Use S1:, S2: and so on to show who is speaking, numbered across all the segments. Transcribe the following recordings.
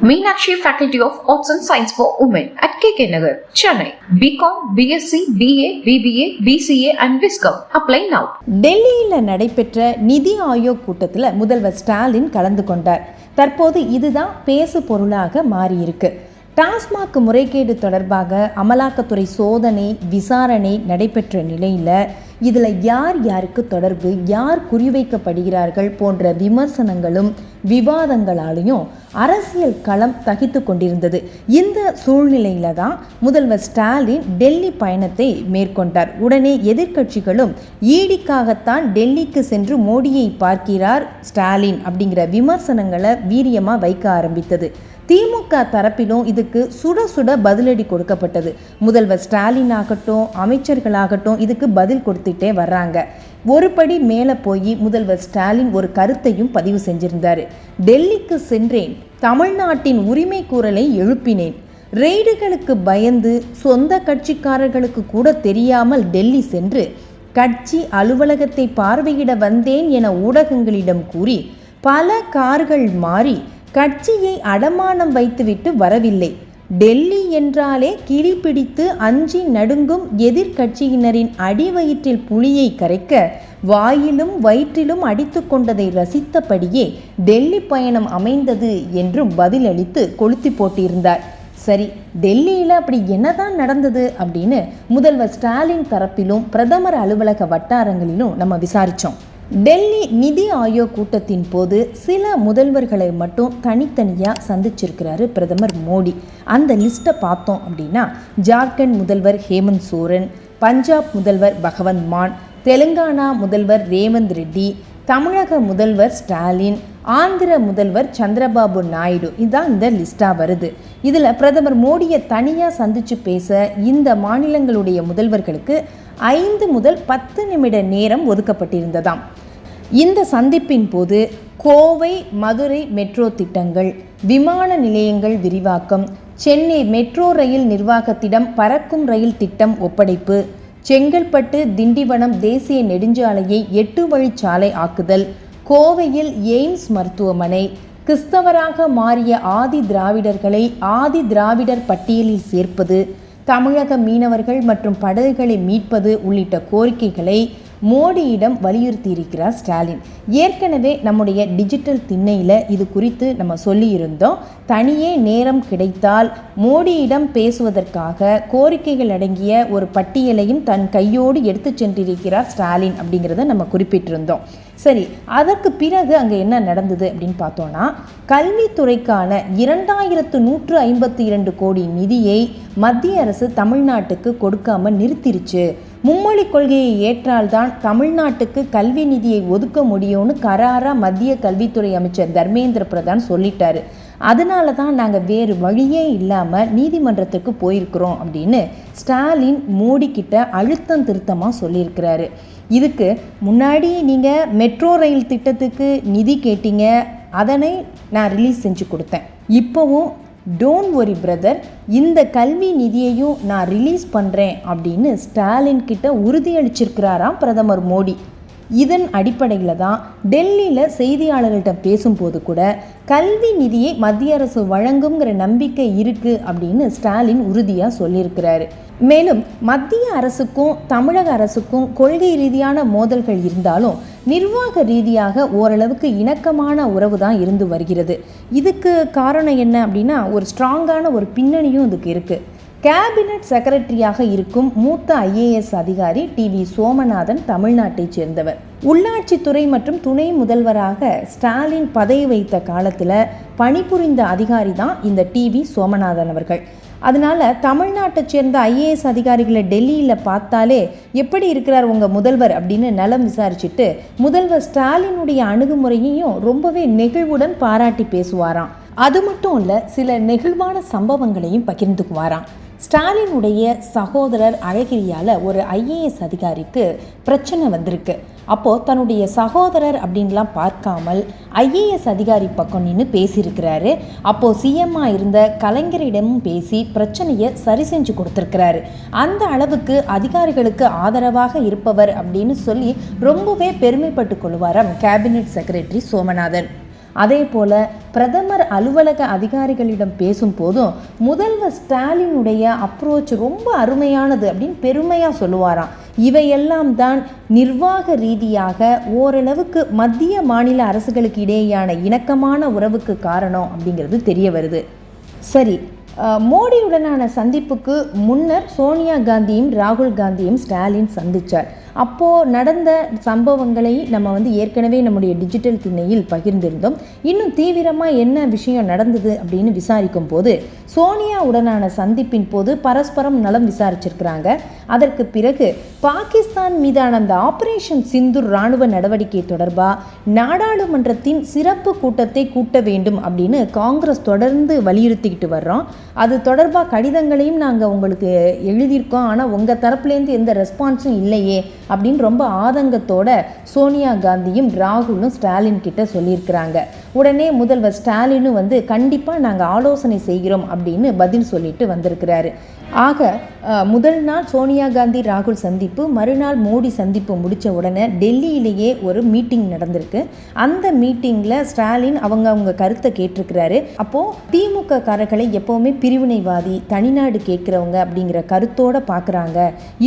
S1: Meenakshi faculty of arts and science for women at K K Nagar Chennai BCom BSc BA BBA BCA and Viscom apply now
S2: டெல்லியில் நடைபெற்ற நிதி ஆயோக் கூட்டத்தில் முதல்வர் ஸ்டாலின் கலந்து கொண்டார். தற்போது இதுதான் பேசு பொருளாக மாறியிருக்கு. டாஸ்மாக் முறைகேடு தொடர்பாக அமலாக்கத்துறை சோதனை விசாரணை நடைபெற்ற நிலையில் இதில் யார் யாருக்கு தொடர்பு யார் குறிவைக்கப்படுகிறார்கள் போன்ற விமர்சனங்களும் விவாதங்களாலையும் அரசியல் களம் தகித்து கொண்டிருந்தது. இந்த சூழ்நிலையில தான் முதல்வர் ஸ்டாலின் டெல்லி பயணத்தை மேற்கொண்டார். உடனே எதிர்க்கட்சிகளும் ஈடிக்காகத்தான் டெல்லிக்கு சென்று மோடியை பார்க்கிறார் ஸ்டாலின் அப்படிங்கிற விமர்சனங்களை வீரியமாக வைக்க ஆரம்பித்தது. திமுக தரப்பிலும் இதுக்கு சுட சுட பதிலடி கொடுக்கப்பட்டது. முதல்வர் ஸ்டாலின் ஆகட்டும் அமைச்சர்களாகட்டும் இதுக்கு பதில் கொடுத்துட்டே வர்றாங்க. ஒரு படி மேலே போய் முதல்வர் ஸ்டாலின் ஒரு கருத்தையும் பதிவு செஞ்சிருந்தார். டெல்லிக்கு சென்றேன் தமிழ்நாட்டின் உரிமை கூறலை எழுப்பினேன். ரெய்டுகளுக்கு பயந்து சொந்த கட்சிக்காரர்களுக்கு கூட தெரியாமல் டெல்லி சென்று கட்சி அலுவலகத்தை பார்வையிட வந்தேன் என ஊடகங்களிடம் கூறி பல கார்கள் மாறி கட்சியை அடமானம் வைத்துவிட்டு வரவில்லை. டெல்லி என்றாலே கிளி பிடித்து அஞ்சி நடுங்கும் எதிர்க்கட்சியினரின் அடிவயிற்றில் புலியை கரைக்க வாயிலும் வயிற்றிலும் அடித்து கொண்டதை ரசித்தபடியே டெல்லி பயணம் அமைந்தது என்றும் பதிலளித்து கொளுத்தி போட்டிருந்தார். சரி டெல்லியில் அப்படி என்னதான் நடந்தது அப்படின்னு முதல்வர் ஸ்டாலின் தரப்பிலும் பிரதமர் அலுவலக வட்டாரங்களிலும் நம்ம விசாரித்தோம் டெல்லி நிதி ஆயோக் கூட்டத்தின் போது சில முதல்வர்களை மட்டும் தனித்தனியாக சந்திச்சிருக்கிறாரு பிரதமர் மோடி. அந்த லிஸ்ட்டை பார்த்தோம் அப்படின்னா ஜார்க்கண்ட் முதல்வர் ஹேமந்த் சோரன் பஞ்சாப் முதல்வர் பகவந்த் மான் தெலுங்கானா முதல்வர் ரேவந்த் ரெட்டி தமிழக முதல்வர் ஸ்டாலின் ஆந்திர முதல்வர் சந்திரபாபு நாயுடு. இதுதான் இந்த லிஸ்ட்டாக வருது. இதில் பிரதமர் மோடியை தனியாக சந்தித்து பேச இந்த மாநிலங்களுடைய முதல்வர்களுக்கு ஐந்து முதல் பத்து நிமிட நேரம் ஒதுக்கப்பட்டிருந்ததாம். இந்த சந்திப்பின் போது கோவை மதுரை மெட்ரோ திட்டங்கள் விமான நிலையங்கள் விரிவாக்கம் சென்னை மெட்ரோ ரயில் நிர்வாகத்திடம் பறக்கும் ரயில் திட்டம் ஒப்படைப்பு செங்கல்பட்டு திண்டிவனம் தேசிய நெடுஞ்சாலையை எட்டு வழிச்சாலை ஆக்குதல் கோவையில் எய்ம்ஸ் மருத்துவமனை கிறிஸ்தவராக மாறிய ஆதி திராவிடர்களை ஆதி திராவிடர் பட்டியலில் சேர்ப்பது தமிழக மீனவர்கள் மற்றும் படகுகளை மீட்பது உள்ளிட்ட கோரிக்கைகளை மோடியிடம் வலியுறுத்தியிருக்கிறார் ஸ்டாலின். ஏற்கனவே நம்முடைய டிஜிட்டல் திண்ணையில் இது குறித்து நம்ம சொல்லியிருந்தோம். தனியே நேரம் கிடைத்தால் மோடியிடம் பேசுவதற்காக கோரிக்கைகள் அடங்கிய ஒரு பட்டியலையும் தன் கையோடு எடுத்து சென்றிருக்கிறார் ஸ்டாலின் அப்படிங்கிறத நம்ம குறிப்பிட்டிருந்தோம். சரி அதற்கு பிறகு அங்கே என்ன நடந்தது அப்படின்னு பார்த்தோன்னா கல்வித்துறைக்கான இரண்டாயிரத்து நூற்று ஐம்பத்தி இரண்டு கோடி நிதியை மத்திய அரசு தமிழ்நாட்டுக்கு கொடுக்காம நிறுத்திருச்சு. மும்மொழி கொள்கையை ஏற்றால்தான் தமிழ்நாட்டுக்கு கல்வி நிதியை ஒதுக்க முடியும்னு கராராக மத்திய கல்வித்துறை அமைச்சர் தர்மேந்திர பிரதான் சொல்லிட்டாரு. அதனால தான் நாங்கள் வேறு வழியே இல்லாமல் நீதிமன்றத்துக்கு போயிருக்கிறோம் அப்படின்னு ஸ்டாலின் மோடி அழுத்தம் திருத்தமாக சொல்லியிருக்கிறாரு. இதுக்கு முன்னாடி நீங்கள் மெட்ரோ ரயில் திட்டத்துக்கு நிதி கேட்டீங்க. அதனை நான் ரிலீஸ் செஞ்சு கொடுத்தேன். இப்போவும் டோன்ட் ஒரி பிரதர் இந்த கல்வி நிதியையும் நான் ரிலீஸ் பண்ணுறேன் அப்படின்னு ஸ்டாலின் கிட்ட உறுதியளிச்சிருக்கிறாராம் பிரதமர் மோடி. இதன் அடிப்படையில் தான் டெல்லியில் செய்தியாளர்கள்ட்ட பேசும்போது கூட கல்வி நிதியை மத்திய அரசு வழங்குங்கிற நம்பிக்கை இருக்குது அப்படின்னு ஸ்டாலின் உறுதியாக சொல்லியிருக்கிறாரு. மேலும் மத்திய அரசுக்கும் தமிழக அரசுக்கும் கொள்கை ரீதியான மோதல்கள் இருந்தாலும் நிர்வாக ரீதியாக ஓரளவுக்கு இணக்கமான உறவு தான் இருந்து வருகிறது. இதுக்கு காரணம் என்ன அப்படின்னா ஒரு ஸ்ட்ராங்கான ஒரு பின்னணியும் இதுக்கு இருக்குது கேபினட் செக்ரட்டரியாக இருக்கும் மூத்த ஐஏஎஸ் அதிகாரி டி வி சோமநாதன் தமிழ்நாட்டைச் சேர்ந்தவர். உள்ளாட்சித்துறை மற்றும் துணை முதல்வராக ஸ்டாலின் பதவி வைத்த காலத்தில் பணிபுரிந்த அதிகாரி தான் இந்த டி வி சோமநாதன் அவர்கள். அதனால தமிழ்நாட்டை சேர்ந்த ஐஏஎஸ் அதிகாரிகளை டெல்லியில் பார்த்தாலே எப்படி இருக்கிறார் உங்கள் முதல்வர் அப்படின்னு நலம் விசாரிச்சுட்டு முதல்வர் ஸ்டாலினுடைய அணுகுமுறையையும் ரொம்பவே நெகிழ்வுடன் பாராட்டி பேசுவாராம். அது மட்டும் இல்லை சில நெகிழ்வான சம்பவங்களையும் பகிர்ந்துக்குவாராம். ஸ்டாலினுடைய சகோதரர் அழகிரியால் ஒரு ஐஏஎஸ் அதிகாரிக்கு பிரச்சனை வந்திருக்கு. அப்போது தன்னுடைய சகோதரர் அப்படின்லாம் பார்க்காமல் ஐஏஎஸ் அதிகாரி பக்கம் நின்று பேசியிருக்கிறாரு. அப்போது சிஎம்மாக இருந்த கலைஞரிடமும் பேசி பிரச்சனையை சரி செஞ்சு கொடுத்துருக்கிறாரு. அந்த அளவுக்கு அதிகாரிகளுக்கு ஆதரவாக இருப்பவர் அப்படின்னு சொல்லி ரொம்பவே பெருமைப்பட்டு கொள்வாராம் கேபினெட் செக்ரட்டரி சோமநாதன். அதே போல பிரதமர் அலுவலக அதிகாரிகளிடம் பேசும்போதும் முதல்வர் ஸ்டாலினுடைய அப்ரோச் ரொம்ப அருமையானது அப்படின்னு பெருமையாக சொல்லுவாராம். இவையெல்லாம் தான் நிர்வாக ரீதியாக ஓரளவுக்கு மத்திய மாநில அரசுகளுக்கு இடையேயான இணக்கமான உறவுக்கு காரணம் அப்படிங்கிறது தெரிய வருது. சரி மோடியுடனான சந்திப்புக்கு முன்னர் சோனியா காந்தியும் ராகுல் காந்தியும் ஸ்டாலின் சந்தித்தார் அப்போது நடந்த சம்பவங்களை நம்ம வந்து ஏற்கனவே நம்முடைய டிஜிட்டல் திண்ணையில் பகிர்ந்திருந்தோம். இன்னும் தீவிரமாக என்ன விஷயம் நடந்தது அப்படின்னு விசாரிக்கும் போது சோனியா உடனான சந்திப்பின் போது பரஸ்பரம் நலம் விசாரிச்சிருக்கிறாங்க. அதற்கு பிறகு பாகிஸ்தான் மீதான அந்த ஆபரேஷன் சிந்தூர் ராணுவ நடவடிக்கை தொடர்பாக நாடாளுமன்றத்தின் சிறப்பு கூட்டத்தை கூட்ட வேண்டும் அப்படின்னு காங்கிரஸ் தொடர்ந்து வலியுறுத்திக்கிட்டு வர்றோம். அது தொடர்பாக கடிதங்களையும் நாங்கள் உங்களுக்கு எழுதியிருக்கோம். ஆனால் உங்கள் தரப்புலேருந்து எந்த ரெஸ்பான்ஸும் இல்லையே அப்படின்னு ரொம்ப ஆதங்கத்தோட சோனியா காந்தியும் ராகுலும் ஸ்டாலின் கிட்ட சொல்லியிருக்கிறாங்க. உடனே முதல்வர் ஸ்டாலினும் வந்து கண்டிப்பாக நாங்கள் ஆலோசனை செய்கிறோம் அப்படின்னு பதில் சொல்லிட்டு வந்திருக்கிறாரு. ஆக முதல் நாள் சோனியா காந்தி ராகுல் சந்திப்பு மறுநாள் மோடி சந்திப்பு முடித்த உடனே டெல்லியிலேயே ஒரு மீட்டிங் நடந்திருக்கு. அந்த மீட்டிங்கில் ஸ்டாலின் அவங்க அவங்க கருத்தை கேட்டிருக்கிறாரு. அப்போது திமுக காரர்களை எப்போவுமே பிரிவினைவாதி தனிநாடு கேட்குறவங்க அப்படிங்கிற கருத்தோடு பார்க்குறாங்க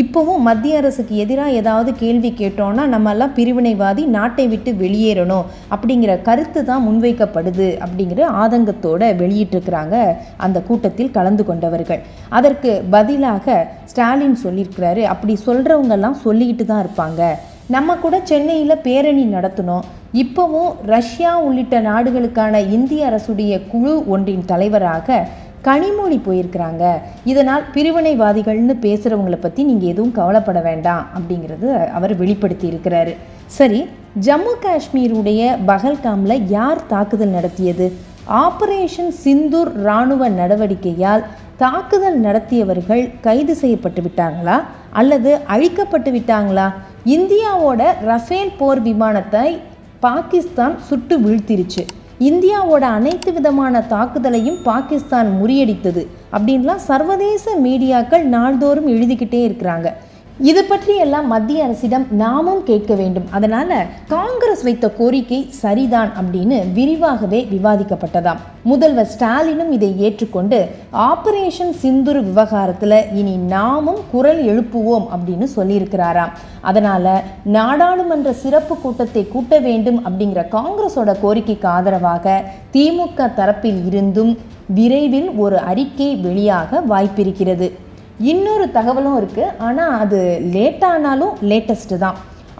S2: இப்போவும் மத்திய அரசுக்கு எதிராக ஏதாவது கேள்வி கேட்டோன்னா நம்ம எல்லாம் பிரிவினைவாதி நாட்டை விட்டு வெளியேறணும் அப்படிங்கிற கருத்து தான் முன்வைக்கப்படுது அப்படிங்கிற ஆதங்கத்தோடு வெளியிட்டிருக்கிறாங்க அந்த கூட்டத்தில் கலந்து கொண்டவர்கள். அதற்கு பதிலாக ஸ்டாலின் சொல்லியிருக்கிறாரு. அப்படி சொல்கிறவங்கெல்லாம் சொல்லிக்கிட்டு தான் இருப்பாங்க. நம்ம கூட சென்னையில் பேரணி நடத்தினோம் இப்போவும் ரஷ்யா உள்ளிட்ட நாடுகளுக்கான இந்திய அரசுடைய குழு ஒன்றின் தலைவராக கனிமொழி போயிருக்கிறாங்க. இதனால் பிரிவினைவாதிகள்னு பேசுகிறவங்களை பற்றி நீங்கள் எதுவும் கவலைப்பட வேண்டாம் அப்படிங்கிறது அவர் வெளிப்படுத்தி இருக்கிறாரு சரி ஜம்மு காஷ்மீருடைய பகல்காமில் யார் தாக்குதல் நடத்தியது? ஆபரேஷன் சிந்தூர் இராணுவ நடவடிக்கையால் தாக்குதல் நடத்தியவர்கள் கைது செய்யப்பட்டு விட்டாங்களா? அல்லது அழிக்கப்பட்டு விட்டாங்களா? இந்தியாவோட ரஃபேல் போர் விமானத்தை பாகிஸ்தான் சுட்டு வீழ்த்திருச்சு. இந்தியாவோட அனைத்து விதமான தாக்குதலையும் பாகிஸ்தான் முறியடித்தது அப்படின்லாம் சர்வதேச மீடியாக்கள் நாள்தோறும் எழுதிக்கிட்டே இருக்கிறாங்க. இது பற்றி எல்லாம் மத்திய அரசிடம் நாமும் கேட்க வேண்டும். அதனால காங்கிரஸ் வைத்த கோரிக்கை சரிதான் அப்படின்னு விரிவாகவே விவாதிக்கப்பட்டதாம். முதல்வர் ஸ்டாலினும் இதை ஏற்றுக்கொண்டு ஆபரேஷன் சிந்துரு விவகாரத்தில் இனி நாமும் குரல் எழுப்புவோம் அப்படின்னு சொல்லியிருக்கிறாராம். அதனால நாடாளுமன்ற சிறப்பு கூட்டத்தை கூட்ட வேண்டும் அப்படிங்கிற காங்கிரஸோட கோரிக்கைக்கு ஆதரவாக திமுக தரப்பில் இருந்தும் விரைவில் ஒரு அறிக்கை வெளியாக வாய்ப்பிருக்கிறது. இன்னொரு தகவலும் இருக்குது ஆனால் அது லேட்டானாலும் லேட்டஸ்ட்டு தான்.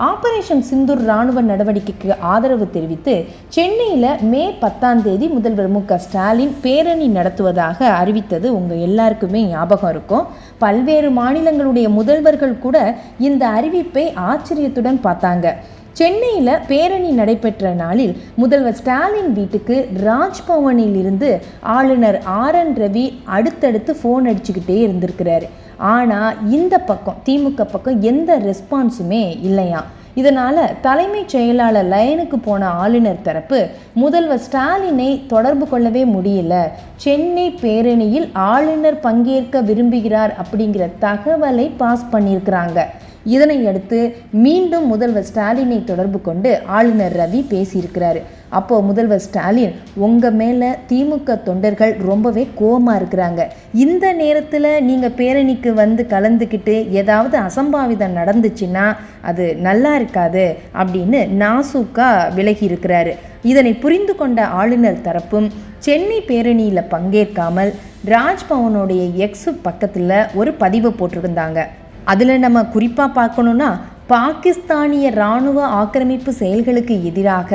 S2: ஆபரேஷன் சிந்தூர் ராணுவ நடவடிக்கைக்கு ஆதரவு தெரிவித்து சென்னையில் மே பத்தாம் தேதி முதல்வர் மு க ஸ்டாலின் பேரணி நடத்துவதாக அறிவித்தது உங்கள் எல்லாருக்குமே ஞாபகம் இருக்கும். பல்வேறு மாநிலங்களுடைய முதல்வர்கள் கூட இந்த அறிவிப்பை ஆச்சரியத்துடன் பார்த்தாங்க. சென்னையில் பேரணி நடைபெற்ற நாளில் முதல்வர் ஸ்டாலின் வீட்டுக்கு ராஜ்பவனில் இருந்து ஆளுநர் ஆர் என் ரவி அடுத்தடுத்து ஃபோன் அடிச்சுக்கிட்டே இருந்திருக்கிறாரு. ஆனால் இந்த பக்கம் திமுக பக்கம் எந்த ரெஸ்பான்ஸுமே இல்லையா இதனால் தலைமைச் செயலாளர் லயனுக்கு போன ஆளுநர் தரப்பு முதல்வர் ஸ்டாலினை தொடர்பு கொள்ளவே முடியல. சென்னை பேரணியில் ஆளுநர் பங்கேற்க விரும்புகிறார் அப்படிங்கிற தகவலை பாஸ் பண்ணியிருக்கிறாங்க. இதனை அடுத்து மீண்டும் முதல்வர் ஸ்டாலினை தொடர்பு கொண்டு ஆளுநர் ரவி பேசியிருக்கிறாரு. அப்போ முதல்வர் ஸ்டாலின் உங்க மேல திமுக தொண்டர்கள் ரொம்பவே கோவமா இருக்கிறாங்க. இந்த நேரத்தில் நீங்க பேரணிக்கு வந்து கலந்துக்கிட்டு ஏதாவது அசம்பாவிதம் நடந்துச்சுன்னா அது நல்லா இருக்காது அப்படின்னு நாசூக்கா விலகி இருக்கிறாரு இதனை புரிந்து கொண்ட ஆளுநர் தரப்பும் சென்னை பேரணியில் பங்கேற்காமல் ராஜ்பவனுடைய எக்ஸு பக்கத்தில் ஒரு பதிவு போட்டிருந்தாங்க. அதில் நம்ம குறிப்பாக பார்க்கணுன்னா பாகிஸ்தானிய இராணுவ ஆக்கிரமிப்பு செயல்களுக்கு எதிராக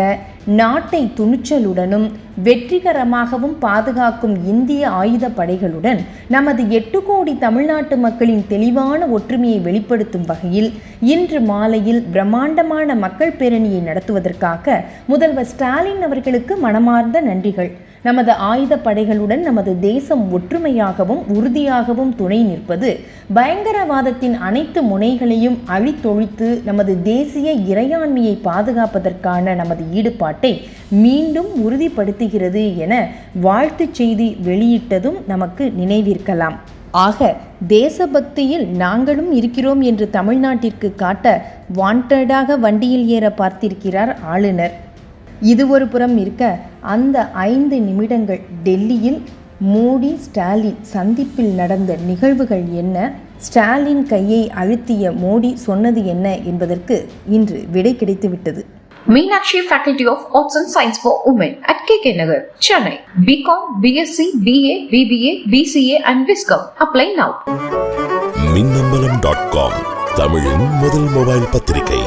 S2: நாட்டை துணிச்சலுடனும் வெற்றிகரமாகவும் பாதுகாக்கும் இந்திய ஆயுத படைகளுடன் நமது எட்டு கோடி தமிழ்நாட்டு மக்களின் தெளிவான ஒற்றுமையை வெளிப்படுத்தும் வகையில் இன்று மாலையில் பிரம்மாண்டமான மக்கள் பேரணியை நடத்துவதற்காக முதல்வர் ஸ்டாலின் அவர்களுக்கு மனமார்ந்த நன்றிகள். நமது ஆயுத படைகளுடன் நமது தேசம் ஒற்றுமையாகவும் உறுதியாகவும் துணை நிற்பது. பயங்கரவாதத்தின் அனைத்து முனைகளையும் அழித்தொழித்து நமது தேசிய இறையாண்மையை பாதுகாப்பதற்கான நமது ஈடுபாட்டை மீண்டும் உறுதிப்படுத்துகிறது என வாழ்த்துச் செய்தி வெளியிட்டதும் நமக்கு நினைவிருக்கலாம். ஆக தேசபக்தியில் நாங்களும் இருக்கிறோம் என்று தமிழ்நாட்டிற்கு காட்ட வாண்டடாக வண்டியில் ஏற பார்த்திருக்கிறார் ஆளுநர். இது ஒரு புறம் இருக்க அந்த ஐந்து நிமிடங்கள் டெல்லியில் மோடி ஸ்டாலின் சந்திப்பில் நடந்த நிகழ்வுகள் என்ன ஸ்டாலின் கையை அழுத்திய மோடி சொன்னது என்ன என்பதற்கு இன்று விடை கிடைத்துவிட்டது
S1: Meenakshi Faculty of Arts and Science for Women at KK Nagar, Chennai. BCom, BSc, BA, BBA, BCA and Viscom. Apply now.
S3: Minnambalam dot com தமிழின் முதல் மொபைல் பத்திரிகை